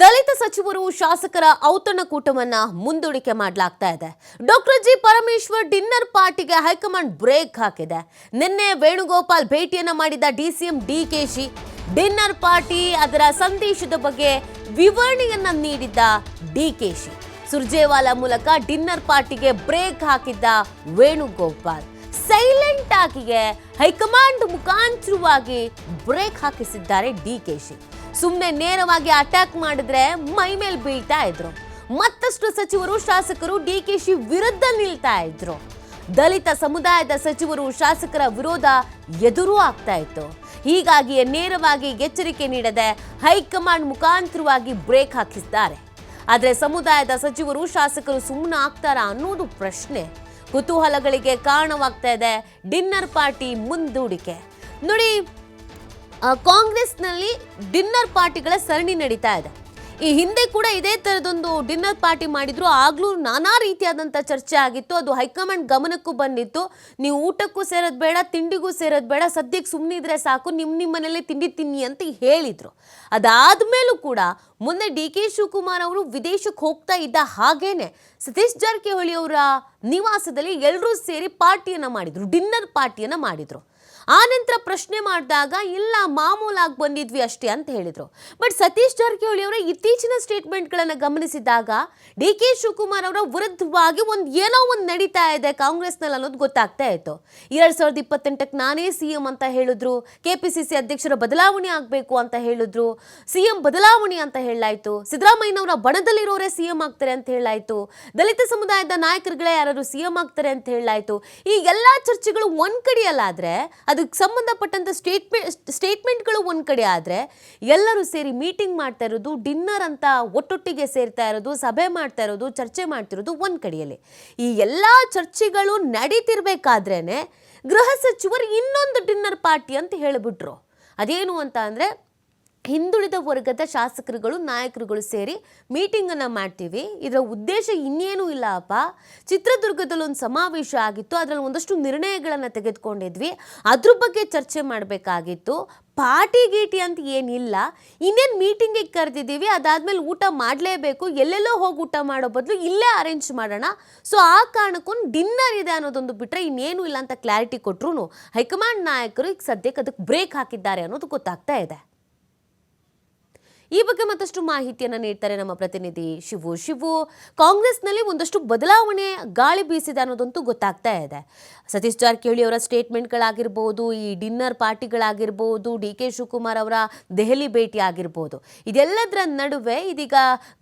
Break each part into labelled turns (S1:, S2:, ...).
S1: ದಲಿತ ಸಚಿವರು ಶಾಸಕರ ಔತಣಕೂಟವನ್ನ ಮುಂದೂಡಿಕೆ ಮಾಡಲಾಗ್ತಾ ಇದೆ. ಡಾಕ್ಟರ್ ಜಿ ಪರಮೇಶ್ವರ್ ಡಿನ್ನರ್ ಪಾರ್ಟಿಗೆ ಹೈಕಮಾಂಡ್ ಬ್ರೇಕ್ ಹಾಕಿದೆ. ನಿನ್ನೆ ವೇಣುಗೋಪಾಲ್ ಭೇಟಿಯನ್ನ ಮಾಡಿದ ಡಿಸಿಎಂ ಡಿಕೆಶಿ ಡಿನ್ನರ್ ಪಾರ್ಟಿ ಅದರ ಸಂದೇಶದ ಬಗ್ಗೆ ವಿವರಣೆಯನ್ನ ನೀಡಿದ್ದ ಡಿಕೆಶಿ ಸುರ್ಜೇವಾಲಾ ಮೂಲಕ ಡಿನ್ನರ್ ಪಾರ್ಟಿಗೆ ಬ್ರೇಕ್ ಹಾಕಿದ್ದ ವೇಣುಗೋಪಾಲ್. ಸೈಲೆಂಟ್ ಆಗಿಗೆ ಹೈಕಮಾಂಡ್ ಮುಖಾಂತರವಾಗಿ ಬ್ರೇಕ್ ಹಾಕಿಸಿದ್ದಾರೆ ಡಿ ಕೆ ಶಿ. ಸುಮ್ಮನೆ ನೇರವಾಗಿ ಅಟ್ಯಾಕ್ ಮಾಡಿದ್ರೆ ಮೈ ಮೇಲೆ ಬೀಳ್ತಾ ಇದ್ರು. ಮತ್ತಷ್ಟು ಸಚಿವರು, ಶಾಸಕರು ಡಿ ಕೆ ಶಿ ವಿರುದ್ಧ ನಿಲ್ತಾ ಇದ್ರು. ದಲಿತ ಸಮುದಾಯದ ಸಚಿವರು, ಶಾಸಕರ ವಿರೋಧ ಎದುರು ಆಗ್ತಾ ಇತ್ತು. ಹೀಗಾಗಿಯೇ ನೇರವಾಗಿ ಎಚ್ಚರಿಕೆ ನೀಡದೆ ಹೈಕಮಾಂಡ್ ಮುಖಾಂತರವಾಗಿ ಬ್ರೇಕ್ ಹಾಕಿಸಿದ್ದಾರೆ. ಆದರೆ ಸಮುದಾಯದ ಸಚಿವರು, ಶಾಸಕರು ಸುಮ್ಮನೆ ಆಗ್ತಾರಾ ಅನ್ನೋದು ಪ್ರಶ್ನೆ. ಕುತೂಹಲಗಳಿಗೆ ಕಾರಣವಾಗ್ತಾ ಇದೆ ಡಿನ್ನರ್ ಪಾರ್ಟಿ ಮುಂದೂಡಿಕೆ. ನೋಡಿ ಕಾಂಗ್ರೆಸ್ನಲ್ಲಿ ಡಿನ್ನರ್ ಪಾರ್ಟಿಗಳ ಸರಣಿ ನಡೀತಾ ಇದೆ. ಈ ಹಿಂದೆ ಕೂಡ ಇದೇ ಥರದೊಂದು ಡಿನ್ನರ್ ಪಾರ್ಟಿ ಮಾಡಿದ್ರು. ಆಗ್ಲೂ ನಾನಾ ರೀತಿಯಾದಂಥ ಚರ್ಚೆ ಆಗಿತ್ತು. ಅದು ಹೈಕಮಾಂಡ್ ಗಮನಕ್ಕೂ ಬಂದಿತ್ತು. ನೀವು ಊಟಕ್ಕೂ ಸೇರೋದು ಬೇಡ, ತಿಂಡಿಗೂ ಸೇರೋದು ಬೇಡ, ಸದ್ಯಕ್ಕೆ ಸುಮ್ಮನಿದ್ರೆ ಸಾಕು ನಿಮ್ಮ ನಿಮ್ಮನೇಲೆ ತಿಂಡಿ ತಿನ್ನಿ ಅಂತ ಹೇಳಿದ್ರು. ಅದಾದ್ಮೇಲೂ ಕೂಡ ಮುಂದೆ ಡಿ ಕೆ ಶಿವಕುಮಾರ್ ಅವರು ವಿದೇಶಕ್ಕೆ ಹೋಗ್ತಾ ಇದ್ದ ಹಾಗೇನೆ ಸತೀಶ್ ಜಾರಕಿಹೊಳಿ ಅವರ ನಿವಾಸದಲ್ಲಿ ಎಲ್ಲರೂ ಸೇರಿ ಪಾರ್ಟಿಯನ್ನ ಮಾಡಿದ್ರು, ಡಿನ್ನರ್ ಪಾರ್ಟಿಯನ್ನ ಮಾಡಿದ್ರು. ಆ ನಂತರ ಪ್ರಶ್ನೆ ಮಾಡಿದಾಗ, ಇಲ್ಲ, ಮಾಮೂಲಾಗಿ ಬಂದಿದ್ವಿ ಅಷ್ಟೇ ಅಂತ ಹೇಳಿದ್ರು. ಬಟ್ ಸತೀಶ್ ಜಾರಕಿಹೊಳಿ ಅವರ ಇತ್ತೀಚಿನ ಸ್ಟೇಟ್ಮೆಂಟ್ಗಳನ್ನು ಗಮನಿಸಿದಾಗ ಡಿ ಕೆ ಶಿವಕುಮಾರ್ ಅವರ ವಿರುದ್ಧವಾಗಿ ಒಂದು ಏನೋ ಒಂದು ನಡೀತಾ ಇದೆ ಕಾಂಗ್ರೆಸ್ನಲ್ಲಿ ಅನ್ನೋದು ಗೊತ್ತಾಗ್ತಾ ಇತ್ತು. ಎರಡು ಸಾವಿರದ ಇಪ್ಪತ್ತೆಂಟಕ್ಕೆ ನಾನೇ ಸಿ ಎಂ ಅಂತ ಹೇಳಿದ್ರು, ಕೆ ಪಿ ಸಿ ಸಿ ಅಧ್ಯಕ್ಷರ ಬದಲಾವಣೆ ಆಗಬೇಕು ಅಂತ ಹೇಳಿದ್ರು, ಸಿ ಎಂ ಬದಲಾವಣೆ ಅಂತ ಹೇಳಲಾಯಿತು, ಸಿದ್ದರಾಮಯ್ಯನವರ ಬಣದಲ್ಲಿರೋರೇ ಸಿ ಎಂ ಆಗ್ತಾರೆ ಅಂತ ಹೇಳಲಾಯಿತು, ದಲಿತ ಸಮುದಾಯದ ನಾಯಕರುಗಳೇ ಯಾರು ಸಿ ಎಂ ಆಗ್ತಾರೆ ಅಂತ ಹೇಳಲಾಯಿತು. ಈ ಎಲ್ಲ ಚರ್ಚೆಗಳು ಒಂದ್ ಕಡೆಯಲ್ಲಾದ್ರೆ ಅದಕ್ಕೆ ಸಂಬಂಧಪಟ್ಟಂತ ಸ್ಟೇಟ್ಮೆಂಟ್ ಸ್ಟೇಟ್ಮೆಂಟ್ಗಳು ಒಂದು ಕಡೆ ಆದರೆ ಎಲ್ಲರೂ ಸೇರಿ ಮೀಟಿಂಗ್ ಮಾಡ್ತಾ ಇರೋದು ಡಿನ್ನರ್ ಅಂತ ಒಟ್ಟೊಟ್ಟಿಗೆ ಸೇರ್ತಾ ಇರೋದು, ಸಭೆ ಮಾಡ್ತಾ ಇರೋದು, ಚರ್ಚೆ ಮಾಡ್ತಿರೋದು ಒಂದು ಕಡೆಯಲ್ಲಿ. ಈ ಎಲ್ಲ ಚರ್ಚೆಗಳು ನಡೀತಿರ್ಬೇಕಾದ್ರೇ ಗೃಹ ಸಚಿವರು ಇನ್ನೊಂದು ಡಿನ್ನರ್ ಪಾರ್ಟಿ ಅಂತ ಹೇಳಿಬಿಟ್ರು. ಅದೇನು ಅಂತ ಅಂದ್ರೆ ಹಿಂದುಳಿದ ವರ್ಗದ ಶಾಸಕರುಗಳು, ನಾಯಕರುಗಳು ಸೇರಿ ಮೀಟಿಂಗನ್ನು ಮಾಡ್ತೀವಿ. ಇದರ ಉದ್ದೇಶ ಇನ್ನೇನೂ ಇಲ್ಲ ಅಪ್ಪ. ಚಿತ್ರದುರ್ಗದಲ್ಲಿ ಒಂದು ಸಮಾವೇಶ ಆಗಿತ್ತು. ಅದರಲ್ಲಿ ಒಂದಷ್ಟು ನಿರ್ಣಯಗಳನ್ನು ತೆಗೆದುಕೊಂಡಿದ್ವಿ. ಅದ್ರ ಬಗ್ಗೆ ಚರ್ಚೆ ಮಾಡಬೇಕಾಗಿತ್ತು. ಪಾರ್ಟಿ ಗೀಟಿ ಅಂತ ಏನಿಲ್ಲ. ಇನ್ನೇನು ಮೀಟಿಂಗಿಗೆ ಕರೆದಿದ್ದೀವಿ. ಅದಾದ್ಮೇಲೆ ಊಟ ಮಾಡಲೇಬೇಕು. ಎಲ್ಲೆಲ್ಲೋ ಹೋಗಿ ಊಟ ಮಾಡೋ ಬದಲು ಇಲ್ಲೇ ಅರೇಂಜ್ ಮಾಡೋಣ. ಸೊ ಆ ಕಾರಣಕ್ಕೊಂದು ಡಿನ್ನರ್ ಇದೆ ಅನ್ನೋದೊಂದು ಬಿಟ್ಟರೆ ಇನ್ನೇನು ಇಲ್ಲ ಅಂತ ಕ್ಲಾರಿಟಿ ಕೊಟ್ಟರು ಹೈಕಮಾಂಡ್ ನಾಯಕರು ಈಗ ಸದ್ಯಕ್ಕೆ ಅದಕ್ಕೆ ಬ್ರೇಕ್ ಹಾಕಿದ್ದಾರೆ ಅನ್ನೋದು ಗೊತ್ತಾಗ್ತಾ ಇದೆ. ಈ ಬಗ್ಗೆ ಮತ್ತಷ್ಟು ಮಾಹಿತಿಯನ್ನು ನೀಡ್ತಾರೆ ನಮ್ಮ ಪ್ರತಿನಿಧಿ ಶಿವು. ಶಿವು, ಕಾಂಗ್ರೆಸ್ನಲ್ಲಿ ಒಂದಷ್ಟು ಬದಲಾವಣೆ ಗಾಳಿ ಬೀಸಿದೆ ಅನ್ನೋದಂತೂ ಗೊತ್ತಾಗ್ತಾ ಇದೆ. ಸತೀಶ್ ಜಾರಕಿಹೊಳಿ ಅವರ ಸ್ಟೇಟ್ಮೆಂಟ್ಗಳಾಗಿರ್ಬೋದು, ಈ ಡಿನ್ನರ್ ಪಾರ್ಟಿಗಳಾಗಿರ್ಬೋದು, ಡಿ ಕೆ ಶಿವಕುಮಾರ್ ಅವರ ದೆಹಲಿ ಭೇಟಿ ಆಗಿರ್ಬೋದು ಇದೆಲ್ಲದರ ನಡುವೆ ಇದೀಗ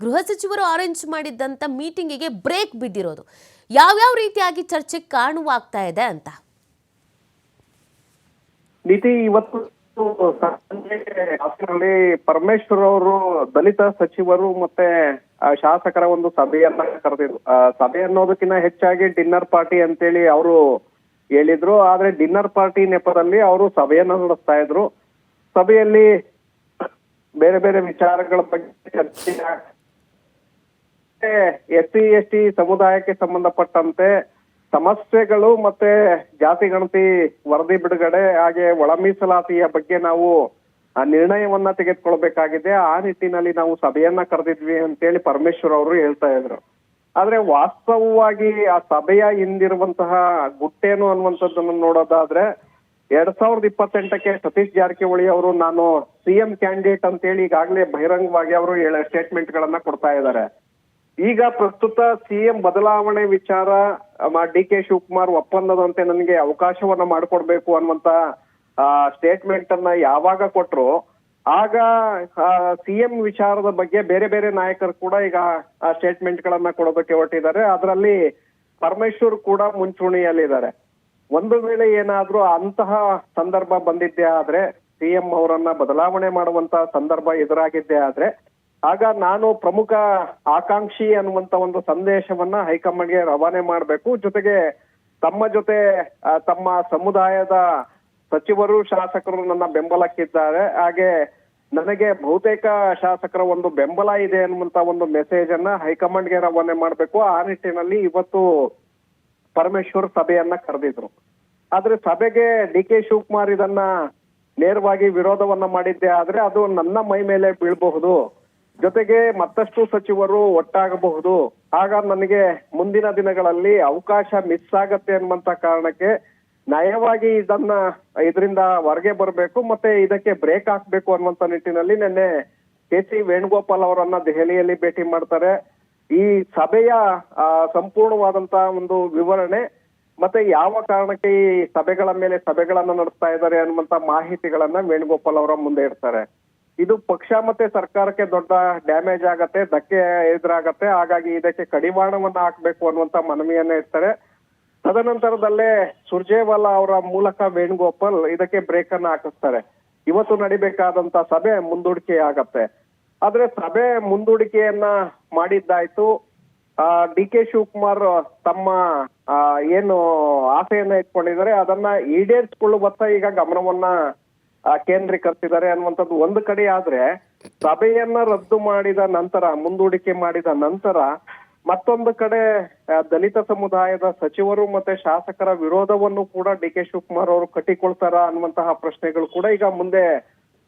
S1: ಗೃಹ ಸಚಿವರು ಅರೇಂಜ್ ಮಾಡಿದ್ದಂಥ ಮೀಟಿಂಗಿಗೆ ಬ್ರೇಕ್ ಬಿದ್ದಿರೋದು. ಯಾವ್ಯಾವ ರೀತಿಯಾಗಿ ಚರ್ಚೆಗೆ ಕಾಣುವಾಗ್ತಾ ಇದೆ ಅಂತ?
S2: ನೀತಿ ಇವತ್ತು ಹಾಸನಲ್ಲಿ ಪರಮೇಶ್ವರ್ ಅವರು ದಲಿತ ಸಚಿವರು ಮತ್ತೆ ಶಾಸಕರ ಒಂದು ಸಭೆಯನ್ನ ಕರೆದಿದ್ರು ಸಭೆ ಅನ್ನೋದಕ್ಕಿಂತ ಹೆಚ್ಚಾಗಿ ಡಿನ್ನರ್ ಪಾರ್ಟಿ ಅಂತೇಳಿ ಅವರು ಹೇಳಿದ್ರು. ಆದ್ರೆ ಡಿನ್ನರ್ ಪಾರ್ಟಿ ನೆಪದಲ್ಲಿ ಅವರು ಸಭೆಯನ್ನ ನಡೆಸ್ತಾ ಇದ್ರು. ಸಭೆಯಲ್ಲಿ ಬೇರೆ ಬೇರೆ ವಿಚಾರಗಳ ಬಗ್ಗೆ ಚರ್ಚೆ ಎಸ್ ಸಿ ಎಸ್ ಟಿ ಸಮುದಾಯಕ್ಕೆ ಸಂಬಂಧಪಟ್ಟಂತೆ ಸಮಸ್ಯೆಗಳು ಮತ್ತೆ ಜಾತಿ, ಗಣತಿ, ವರದಿ ಬಿಡುಗಡೆ, ಹಾಗೆ ಒಳ ಮೀಸಲಾತಿಯ ಬಗ್ಗೆ ನಾವು ನಿರ್ಣಯವನ್ನ ತೆಗೆದುಕೊಳ್ಬೇಕಾಗಿದೆ. ಆ ನಿಟ್ಟಿನಲ್ಲಿ ನಾವು ಸಭೆಯನ್ನ ಕರೆದಿದ್ವಿ ಅಂತೇಳಿ ಪರಮೇಶ್ವರ್ ಅವರು ಹೇಳ್ತಾ ಇದ್ರು. ಆದ್ರೆ ವಾಸ್ತವವಾಗಿ ಆ ಸಭೆಯ ಹಿಂದಿರುವಂತಹ ಗುಟ್ಟೇನು ಅನ್ನುವಂಥದ್ದನ್ನು ನೋಡೋದಾದ್ರೆ, ಎರಡ್ ಸಾವಿರದ ಇಪ್ಪತ್ತೆಂಟಕ್ಕೆ ಸತೀಶ್ ಜಾರಕಿಹೊಳಿ ಅವರು ನಾನು ಸಿಎಂ ಕ್ಯಾಂಡಿಡೇಟ್ ಅಂತೇಳಿ ಈಗಾಗಲೇ ಬಹಿರಂಗವಾಗಿ ಅವರು ಸ್ಟೇಟ್ಮೆಂಟ್ ಗಳನ್ನ ಕೊಡ್ತಾ ಇದ್ದಾರೆ. ಈಗ ಪ್ರಸ್ತುತ ಸಿಎಂ ಬದಲಾವಣೆ ವಿಚಾರ ಡಿ ಕೆ ಶಿವಕುಮಾರ್ ಒಪ್ಪಂದದಂತೆ ನನಗೆ ಅವಕಾಶವನ್ನ ಮಾಡಿಕೊಡ್ಬೇಕು ಅನ್ನುವಂತ ಸ್ಟೇಟ್ಮೆಂಟ್ ಅನ್ನ ಯಾವಾಗ ಕೊಟ್ರು, ಆಗ ಸಿಎಂ ವಿಚಾರದ ಬಗ್ಗೆ ಬೇರೆ ಬೇರೆ ನಾಯಕರು ಕೂಡ ಈಗ ಸ್ಟೇಟ್ಮೆಂಟ್ ಗಳನ್ನ ಕೊಡೋದಕ್ಕೆ ಹೊರಟಿದ್ದಾರೆ. ಅದರಲ್ಲಿ ಪರಮೇಶ್ವರ್ ಕೂಡ ಮುಂಚೂಣಿಯಲ್ಲಿದ್ದಾರೆ. ಒಂದು ವೇಳೆ ಏನಾದ್ರೂ ಅಂತಹ ಸಂದರ್ಭ ಬಂದಿದ್ದೇ ಆದ್ರೆ, ಸಿಎಂ ಅವರನ್ನ ಬದಲಾವಣೆ ಮಾಡುವಂತಹ ಸಂದರ್ಭ ಎದುರಾಗಿದ್ದೇ ಆದ್ರೆ ಆಗ ನಾನು ಪ್ರಮುಖ ಆಕಾಂಕ್ಷಿ ಅನ್ನುವಂತ ಒಂದು ಸಂದೇಶವನ್ನ ಹೈಕಮಾಂಡ್ಗೆ ರವಾನೆ ಮಾಡಬೇಕು. ಜೊತೆಗೆ ತಮ್ಮ ಜೊತೆ ತಮ್ಮ ಸಮುದಾಯದ ಸಚಿವರು, ಶಾಸಕರು ನನ್ನ ಬೆಂಬಲಕ್ಕಿದ್ದಾರೆ. ಹಾಗೆ ನನಗೆ ಬಹುತೇಕ ಶಾಸಕರ ಒಂದು ಬೆಂಬಲ ಇದೆ ಅನ್ನುವಂತ ಒಂದು ಮೆಸೇಜ್ ಅನ್ನ ಹೈಕಮಾಂಡ್ಗೆ ರವಾನೆ ಮಾಡಬೇಕು. ಆ ನಿಟ್ಟಿನಲ್ಲಿ ಇವತ್ತು ಪರಮೇಶ್ವರ್ ಸಭೆಯನ್ನ ಕರೆದಿದ್ರು. ಆದ್ರೆ ಸಭೆಗೆ ಡಿ ಕೆ ಶಿವಕುಮಾರ್ ಇದನ್ನ ನೇರವಾಗಿ ವಿರೋಧವನ್ನ ಮಾಡಿದ್ದೆ ಆದ್ರೆ ಅದು ನನ್ನ ಮೈ ಮೇಲೆ ಬೀಳ್ಬಹುದು. ಜೊತೆಗೆ ಮತ್ತಷ್ಟು ಸಚಿವರು ಒಟ್ಟಾಗಬಹುದು. ಆಗ ನನಗೆ ಮುಂದಿನ ದಿನಗಳಲ್ಲಿ ಅವಕಾಶ ಮಿಸ್ ಆಗತ್ತೆ ಅನ್ನುವಂತ ಕಾರಣಕ್ಕೆ ನಯವಾಗಿ ಇದನ್ನ ಇದರಿಂದ ಹೊರಗೆ ಬರಬೇಕು ಮತ್ತೆ ಇದಕ್ಕೆ ಬ್ರೇಕ್ ಹಾಕ್ಬೇಕು ಅನ್ನುವಂತ ನಿಟ್ಟಿನಲ್ಲಿ ನಿನ್ನೆ ಕೆ ಸಿ ವೇಣುಗೋಪಾಲ್ ಅವರನ್ನ ದೆಹಲಿಯಲ್ಲಿ ಭೇಟಿ ಮಾಡ್ತಾರೆ. ಈ ಸಭೆಯ ಸಂಪೂರ್ಣವಾದಂತಹ ಸಂಪೂರ್ಣವಾದಂತ ಒಂದು ವಿವರಣೆ ಮತ್ತೆ ಯಾವ ಕಾರಣಕ್ಕೆ ಈ ಸಭೆಗಳ ಮೇಲೆ ಸಭೆಗಳನ್ನ ನಡೆಸ್ತಾ ಇದ್ದಾರೆ ಅನ್ನುವಂತ ಮಾಹಿತಿಗಳನ್ನ ವೇಣುಗೋಪಾಲ್ ಅವರ ಮುಂದೆ ಇಡ್ತಾರೆ. ಇದು ಪಕ್ಷ ಮತ್ತೆ ಸರ್ಕಾರಕ್ಕೆ ದೊಡ್ಡ ಡ್ಯಾಮೇಜ್ ಆಗತ್ತೆ, ಧಕ್ಕೆ ಎದುರಾಗತ್ತೆ. ಹಾಗಾಗಿ ಇದಕ್ಕೆ ಕಡಿವಾಣವನ್ನ ಹಾಕ್ಬೇಕು ಅನ್ನುವಂತ ಮನವಿಯನ್ನ ಇರ್ತಾರೆ ತದನಂತರದಲ್ಲೇ ಸುರ್ಜೇವಾಲಾ ಅವರ ಮೂಲಕ ವೇಣುಗೋಪಾಲ್ ಇದಕ್ಕೆ ಬ್ರೇಕ್ ಅನ್ನ ಹಾಕಿಸ್ತಾರೆ. ಇವತ್ತು ನಡಿಬೇಕಾದಂತ ಸಭೆ ಮುಂದೂಡಿಕೆ ಆಗತ್ತೆ. ಆದ್ರೆ ಸಭೆ ಮುಂದೂಡಿಕೆಯನ್ನ ಮಾಡಿದ್ದಾಯ್ತು. ಡಿ ಕೆ ಶಿವಕುಮಾರ್ ತಮ್ಮ ಏನು ಆಸೆಯನ್ನ ಇಟ್ಕೊಂಡಿದ್ದಾರೆ. ಅದನ್ನ ಈಡೇರಿಸಿಕೊಳ್ಳುವತ್ತ ಈಗ ಗಮನವನ್ನ ಕೇಂದ್ರೀಕರಿಸಿದ್ದಾರೆ ಅನ್ನುವಂಥದ್ದು ಒಂದು ಕಡೆ ಆದ್ರೆ ಸಭೆಯನ್ನ ರದ್ದು ಮಾಡಿದ ನಂತರ, ಮುಂದೂಡಿಕೆ ಮಾಡಿದ ನಂತರ ಮತ್ತೊಂದು ಕಡೆ ದಲಿತ ಸಮುದಾಯದ ಸಚಿವರು ಮತ್ತೆ ಶಾಸಕರ ವಿರೋಧವನ್ನು ಕೂಡ ಡಿ ಕೆ ಶಿವಕುಮಾರ್ ಅವರು ಕಟ್ಟಿಕೊಳ್ತಾರ ಅನ್ನುವಂತಹ ಪ್ರಶ್ನೆಗಳು ಕೂಡ ಈಗ ಮುಂದೆ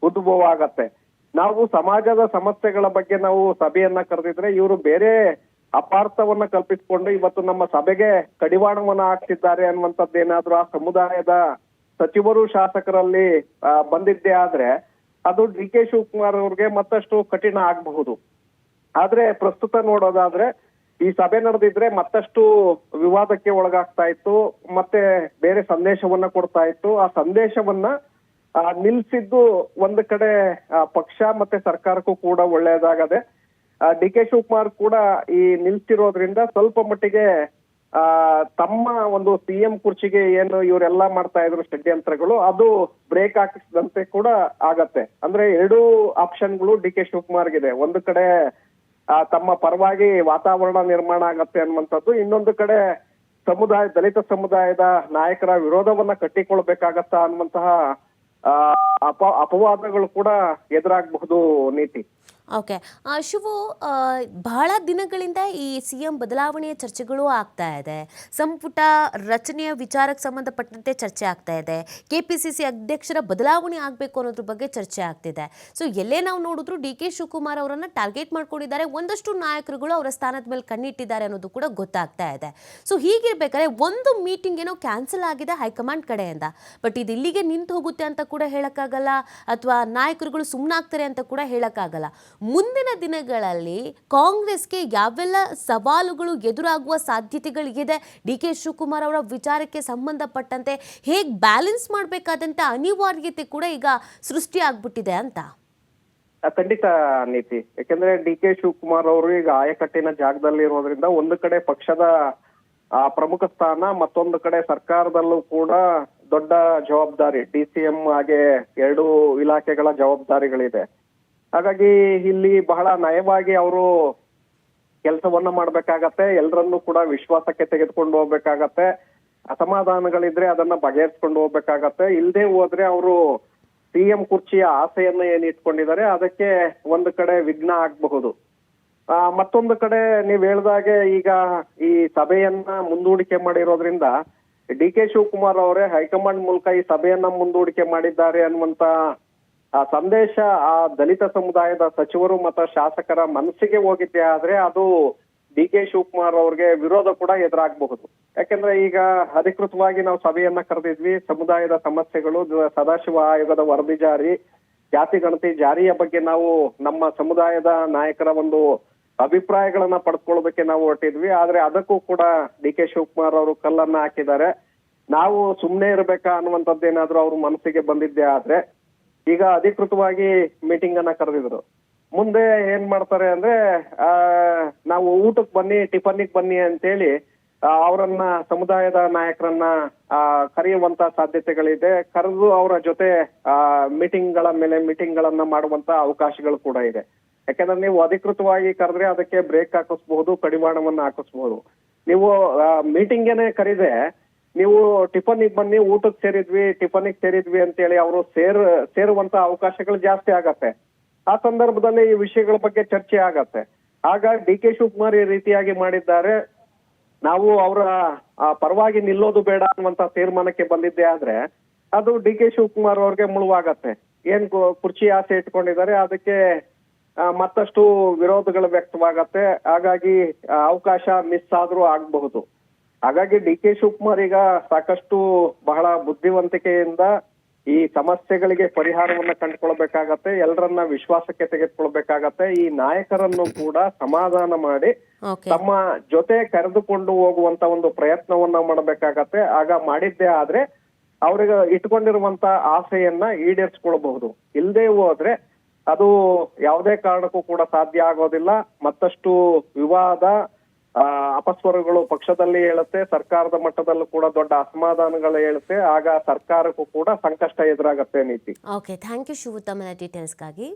S2: ಉದ್ಭವ ಆಗತ್ತೆ ನಾವು ಸಮಾಜದ ಸಮಸ್ಯೆಗಳ ಬಗ್ಗೆ ನಾವು ಸಭೆಯನ್ನ ಕರೆದಿದ್ರೆ ಇವರು ಬೇರೆ ಅಪಾರ್ಥವನ್ನ ಕಲ್ಪಿಸಿಕೊಂಡು ಇವತ್ತು ನಮ್ಮ ಸಭೆಗೆ ಕಡಿವಾಣವನ್ನ ಹಾಕ್ತಿದ್ದಾರೆ ಅನ್ನುವಂಥದ್ದೇನಾದ್ರೂ ಆ ಸಮುದಾಯದ ಸಚಿವರು ಶಾಸಕರಲ್ಲಿ ಬಂದಿದ್ದೆ ಆದ್ರೆ ಅದು ಡಿ ಕೆ ಶಿವಕುಮಾರ್ ಅವ್ರಿಗೆ ಮತ್ತಷ್ಟು ಕಠಿಣ ಆಗಬಹುದು. ಆದ್ರೆ ಪ್ರಸ್ತುತ ನೋಡೋದಾದ್ರೆ ಈ ಸಭೆ ನಡೆದಿದ್ರೆ ಮತ್ತಷ್ಟು ವಿವಾದಕ್ಕೆ ಒಳಗಾಗ್ತಾ ಇತ್ತು, ಮತ್ತೆ ಬೇರೆ ಸಂದೇಶವನ್ನ ಕೊಡ್ತಾ ಇತ್ತು. ಆ ಸಂದೇಶವನ್ನ ನಿಲ್ಸಿದ್ದು ಒಂದು ಕಡೆ ಪಕ್ಷ ಮತ್ತೆ ಸರ್ಕಾರಕ್ಕೂ ಕೂಡ ಒಳ್ಳೆಯದಾಗದೆ ಡಿ ಕೆ ಶಿವಕುಮಾರ್ ಕೂಡ ಈ ನಿಲ್ಸಿರೋದ್ರಿಂದ ಸ್ವಲ್ಪ ಮಟ್ಟಿಗೆ ತಮ್ಮ ಒಂದು ಸಿಎಂ ಕುರ್ಚಿಗೆ ಏನು ಇವರೆಲ್ಲ ಮಾಡ್ತಾ ಇದ್ರು ಷಡ್ಯಂತ್ರಗಳು ಅದು ಬ್ರೇಕ್ ಹಾಕಿಸಿದಂತೆ ಕೂಡ ಆಗತ್ತೆ. ಅಂದ್ರೆ ಎರಡೂ ಆಪ್ಷನ್ಗಳು ಡಿ ಕೆ ಶಿವಕುಮಾರ್ಗಿದೆ. ಒಂದು ಕಡೆ ತಮ್ಮ ಪರವಾಗಿ ವಾತಾವರಣ ನಿರ್ಮಾಣ ಆಗತ್ತೆ ಅನ್ನುವಂಥದ್ದು ಇನ್ನೊಂದು ಕಡೆ ಸಮುದಾಯ ದಲಿತ ಸಮುದಾಯದ ನಾಯಕರ ವಿರೋಧವನ್ನ ಕಟ್ಟಿಕೊಳ್ಬೇಕಾಗತ್ತಾ ಅನ್ನುವಂತಹ ಆ, ಅಪ ಅಪವಾದಗಳು ಕೂಡ ಎದುರಾಗಬಹುದು ನೀತಿ.
S1: ಓಕೆ ಶಿವು ಬಹಳ ದಿನಗಳಿಂದ ಈ ಸಿ ಎಂ ಬದಲಾವಣೆಯ ಚರ್ಚೆಗಳು ಆಗ್ತಾ ಇದೆ. ಸಂಪುಟ ರಚನೆಯ ವಿಚಾರಕ್ಕೆ ಸಂಬಂಧಪಟ್ಟಂತೆ ಚರ್ಚೆ ಆಗ್ತಾ ಇದೆ. ಕೆ ಪಿ ಸಿ ಸಿ ಅಧ್ಯಕ್ಷರ ಬದಲಾವಣೆ ಆಗಬೇಕು ಅನ್ನೋದ್ರ ಬಗ್ಗೆ ಚರ್ಚೆ ಆಗ್ತಿದೆ. ಸೊ ಎಲ್ಲೇ ನಾವು ನೋಡಿದ್ರು ಡಿ ಕೆ ಶಿವಕುಮಾರ್ ಅವರನ್ನು ಟಾರ್ಗೆಟ್ ಮಾಡ್ಕೊಂಡಿದ್ದಾರೆ. ಒಂದಷ್ಟು ನಾಯಕರುಗಳು ಅವರ ಸ್ಥಾನದ ಮೇಲೆ ಕಣ್ಣಿಟ್ಟಿದ್ದಾರೆ ಅನ್ನೋದು ಕೂಡ ಗೊತ್ತಾಗ್ತಾ ಇದೆ. ಸೊ ಹೀಗಿರ್ಬೇಕಾದ್ರೆ ಒಂದು ಮೀಟಿಂಗ್ ಏನೋ ಕ್ಯಾನ್ಸಲ್ ಆಗಿದೆ ಹೈಕಮಾಂಡ್ ಕಡೆಯಿಂದ. ಬಟ್ ಇದು ಇಲ್ಲಿಗೆ ನಿಂತು ಹೋಗುತ್ತೆ ಅಂತ ಕೂಡ ಹೇಳೋಕ್ಕಾಗಲ್ಲ. ಅಥವಾ ನಾಯಕರುಗಳು ಸುಮ್ಮನಾಗ್ತಾರೆ ಅಂತ ಕೂಡ ಹೇಳಕ್ಕಾಗಲ್ಲ. ಮುಂದಿನ ದಿನಗಳಲ್ಲಿ ಕಾಂಗ್ರೆಸ್ಗೆ ಯಾವೆಲ್ಲ ಸವಾಲುಗಳು ಎದುರಾಗುವ ಸಾಧ್ಯತೆಗಳಿಗಿದೆ? ಡಿ ಕೆ ಶಿವಕುಮಾರ್ ಅವರ ವಿಚಾರಕ್ಕೆ ಸಂಬಂಧಪಟ್ಟಂತೆ ಹೇಗೆ ಬ್ಯಾಲೆನ್ಸ್ ಮಾಡಬೇಕಾದಂಥ ಅನಿವಾರ್ಯತೆ ಕೂಡ ಈಗ ಸೃಷ್ಟಿಯಾಗ್ಬಿಟ್ಟಿದೆ ಅಂತ?
S2: ಖಂಡಿತ ನೀತಿ. ಯಾಕಂದ್ರೆ ಡಿ ಕೆ ಶಿವಕುಮಾರ್ ಅವರು ಈಗ ಆಯಕಟ್ಟಿನ ಜಾಗದಲ್ಲಿ ಇರೋದ್ರಿಂದ ಒಂದು ಕಡೆ ಪಕ್ಷದ ಪ್ರಮುಖ ಸ್ಥಾನ, ಮತ್ತೊಂದು ಕಡೆ ಸರ್ಕಾರದಲ್ಲೂ ಕೂಡ ದೊಡ್ಡ ಜವಾಬ್ದಾರಿ. ಡಿ ಸಿ ಎಂ ಹಾಗೆ ಎರಡು ಇಲಾಖೆಗಳ ಜವಾಬ್ದಾರಿಗಳಿದೆ. ಹಾಗಾಗಿ ಇಲ್ಲಿ ಬಹಳ ನಯವಾಗಿ ಅವರು ಕೆಲಸವನ್ನ ಮಾಡ್ಬೇಕಾಗತ್ತೆ ಎಲ್ಲರನ್ನೂ ಕೂಡ ವಿಶ್ವಾಸಕ್ಕೆ ತೆಗೆದುಕೊಂಡು ಹೋಗ್ಬೇಕಾಗತ್ತೆ, ಅಸಮಾಧಾನಗಳಿದ್ರೆ ಅದನ್ನ ಬಗೆಹರಿಸ್ಕೊಂಡು ಹೋಗ್ಬೇಕಾಗತ್ತೆ. ಇಲ್ಲದೆ ಹೋದ್ರೆ ಅವರು ಸಿಎಂ ಕುರ್ಚಿಯ ಆಸೆಯನ್ನ ಏನ್ ಇಟ್ಕೊಂಡಿದ್ದಾರೆ, ಅದಕ್ಕೆ ಒಂದು ಕಡೆ ವಿಘ್ನ ಆಗಬಹುದು. ಮತ್ತೊಂದು ಕಡೆ ನೀವ್ ಹೇಳ್ದಾಗೆ ಈಗ ಈ ಸಭೆಯನ್ನ ಮುಂದೂಡಿಕೆ ಮಾಡಿರೋದ್ರಿಂದ ಡಿ ಕೆ ಶಿವಕುಮಾರ್ ಅವರೇ ಹೈಕಮಾಂಡ್ ಮೂಲಕ ಈ ಸಭೆಯನ್ನ ಮುಂದೂಡಿಕೆ ಮಾಡಿದ್ದಾರೆ ಅನ್ನುವಂತ ಆ ಸಂದೇಶ ಆ ದಲಿತ ಸಮುದಾಯದ ಸಚಿವರು ಮತ್ತು ಶಾಸಕರ ಮನಸ್ಸಿಗೆ ಹೋಗಿದ್ದೆ ಆದ್ರೆ ಅದು ಡಿ ಕೆ ಶಿವಕುಮಾರ್ ಅವ್ರಿಗೆ ವಿರೋಧ ಕೂಡ ಎದುರಾಗಬಹುದು. ಯಾಕಂದ್ರೆ ಈಗ ಅಧಿಕೃತವಾಗಿ ನಾವು ಸಭೆಯನ್ನ ಕರೆದಿದ್ವಿ, ಸಮುದಾಯದ ಸಮಸ್ಯೆಗಳು ಸದಾಶಿವ ಆಯೋಗದ ವರದಿ ಜಾರಿ, ಜಾತಿ ಗಣತಿ ಜಾರಿಯ ಬಗ್ಗೆ ನಾವು ನಮ್ಮ ಸಮುದಾಯದ ನಾಯಕರ ಒಂದು ಅಭಿಪ್ರಾಯಗಳನ್ನ ಪಡ್ಕೊಳ್ಳೋದಕ್ಕೆ ನಾವು ಹೊರಟಿದ್ವಿ. ಆದ್ರೆ ಅದಕ್ಕೂ ಕೂಡ ಡಿ ಕೆ ಶಿವಕುಮಾರ್ ಅವರು ಕಲ್ಲನ್ನ ಹಾಕಿದ್ದಾರೆ. ನಾವು ಸುಮ್ಮನೆ ಇರ್ಬೇಕಾ ಅನ್ನುವಂಥದ್ದೇನಾದ್ರೂ ಅವ್ರ ಮನಸ್ಸಿಗೆ ಬಂದಿದ್ದೆ ಆದ್ರೆ ಈಗ ಅಧಿಕೃತವಾಗಿ ಮೀಟಿಂಗ್ ಅನ್ನ ಕರೆದಿದ್ರು. ಮುಂದೆ ಏನ್ ಮಾಡ್ತಾರೆ ಅಂದ್ರೆ, ಆ, ನಾವು ಊಟಕ್ಕೆ ಬನ್ನಿ, ಟಿಫನ್ನಿಗೆ ಬನ್ನಿ ಅಂತೇಳಿ ಅವರನ್ನ, ಸಮುದಾಯದ ನಾಯಕರನ್ನ ಕರೆಯುವಂತ ಸಾಧ್ಯತೆಗಳಿದೆ. ಕರೆದು ಅವರ ಜೊತೆ ಮೀಟಿಂಗ್ಗಳ ಮೇಲೆ ಮೀಟಿಂಗ್ ಗಳನ್ನ ಮಾಡುವಂತ ಅವಕಾಶಗಳು ಕೂಡ ಇದೆ. ಯಾಕಂದ್ರೆ ನೀವು ಅಧಿಕೃತವಾಗಿ ಕರೆದ್ರೆ ಅದಕ್ಕೆ ಬ್ರೇಕ್ ಹಾಕಿಸ್ಬಹುದು, ಕಡಿವಾಣವನ್ನ ಹಾಕಿಸ್ಬಹುದು. ನೀವು ಮೀಟಿಂಗ್ ಏನೇ ಕರೀದೆ ನೀವು ಟಿಫನ್ನಿಗೆ ಬನ್ನಿ ಊಟಕ್ಕೆ ಸೇರಿದ್ವಿ, ಟಿಫನ್ನಿಗೆ ಸೇರಿದ್ವಿ ಅಂತೇಳಿ ಅವರು ಸೇರ್, ಸೇರುವಂತ ಅವಕಾಶಗಳು ಜಾಸ್ತಿ ಆಗತ್ತೆ. ಆ ಸಂದರ್ಭದಲ್ಲಿ ಈ ವಿಷಯಗಳ ಬಗ್ಗೆ ಚರ್ಚೆ ಆಗತ್ತೆ. ಆಗ ಡಿ ಕೆ ಶಿವಕುಮಾರ್ ಈ ರೀತಿಯಾಗಿ ಮಾಡಿದ್ದಾರೆ, ನಾವು ಅವರ ಪರವಾಗಿ ನಿಲ್ಲೋದು ಬೇಡ ಅನ್ನುವಂತ ತೀರ್ಮಾನಕ್ಕೆ ಬಂದಿದ್ದೆ ಆದ್ರೆ, ಅದು ಡಿ ಕೆ ಶಿವಕುಮಾರ್ ಅವ್ರಿಗೆ ಮುಳುವಾಗತ್ತೆ. ಏನ್ ಕುರ್ಚಿ ಆಸೆ ಇಟ್ಕೊಂಡಿದ್ದಾರೆ, ಅದಕ್ಕೆ ಮತ್ತಷ್ಟು ವಿರೋಧಗಳು ವ್ಯಕ್ತವಾಗತ್ತೆ. ಹಾಗಾಗಿ ಅವಕಾಶ ಮಿಸ್ ಆದ್ರೂ ಆಗಬಹುದು. ಹಾಗಾಗಿ ಡಿ ಕೆ ಶಿವಕುಮಾರ್ ಈಗ ಸಾಕಷ್ಟು ಬಹಳ ಬುದ್ಧಿವಂತಿಕೆಯಿಂದ ಈ ಸಮಸ್ಯೆಗಳಿಗೆ ಪರಿಹಾರವನ್ನ ಕಂಡುಕೊಳ್ಬೇಕಾಗತ್ತೆ ಎಲ್ಲರನ್ನ ವಿಶ್ವಾಸಕ್ಕೆ ತೆಗೆದುಕೊಳ್ಬೇಕಾಗತ್ತೆ ಈ ನಾಯಕರನ್ನು ಕೂಡ ಸಮಾಧಾನ ಮಾಡಿ ತಮ್ಮ ಜೊತೆ ಕರೆದುಕೊಂಡು ಹೋಗುವಂತ ಒಂದು ಪ್ರಯತ್ನವನ್ನ ಮಾಡಬೇಕಾಗತ್ತೆ. ಆಗ ಮಾಡಿದ್ದೇ ಆದ್ರೆ ಅವ್ರಿಗೆ ಇಟ್ಕೊಂಡಿರುವಂತ ಆಸೆಯನ್ನ ಈಡೇರಿಸ್ಕೊಳ್ಬಹುದು. ಇಲ್ಲದೆ ಹೋದ್ರೆ ಅದು ಯಾವುದೇ ಕಾರಣಕ್ಕೂ ಕೂಡ ಸಾಧ್ಯ ಆಗೋದಿಲ್ಲ. ಮತ್ತಷ್ಟು ವಿವಾದ ಅಪಸ್ವರಗಳು ಪಕ್ಷದಲ್ಲಿ ಹೇಳುತ್ತೆ, ಸರ್ಕಾರದ ಮಟ್ಟದಲ್ಲೂ ಕೂಡ ದೊಡ್ಡ ಅಸಮಾಧಾನಗಳು ಹೇಳುತ್ತೆ. ಆಗ ಸರ್ಕಾರಕ್ಕೂ ಕೂಡ ಸಂಕಷ್ಟ ಎದುರಾಗತ್ತೆ ನೀತಿ
S1: ಓಕೆ ಥ್ಯಾಂಕ್ ಯು ಶಿವು ತಮ್ಮ ಡೀಟೇಲ್ಸ್ಗಾಗಿ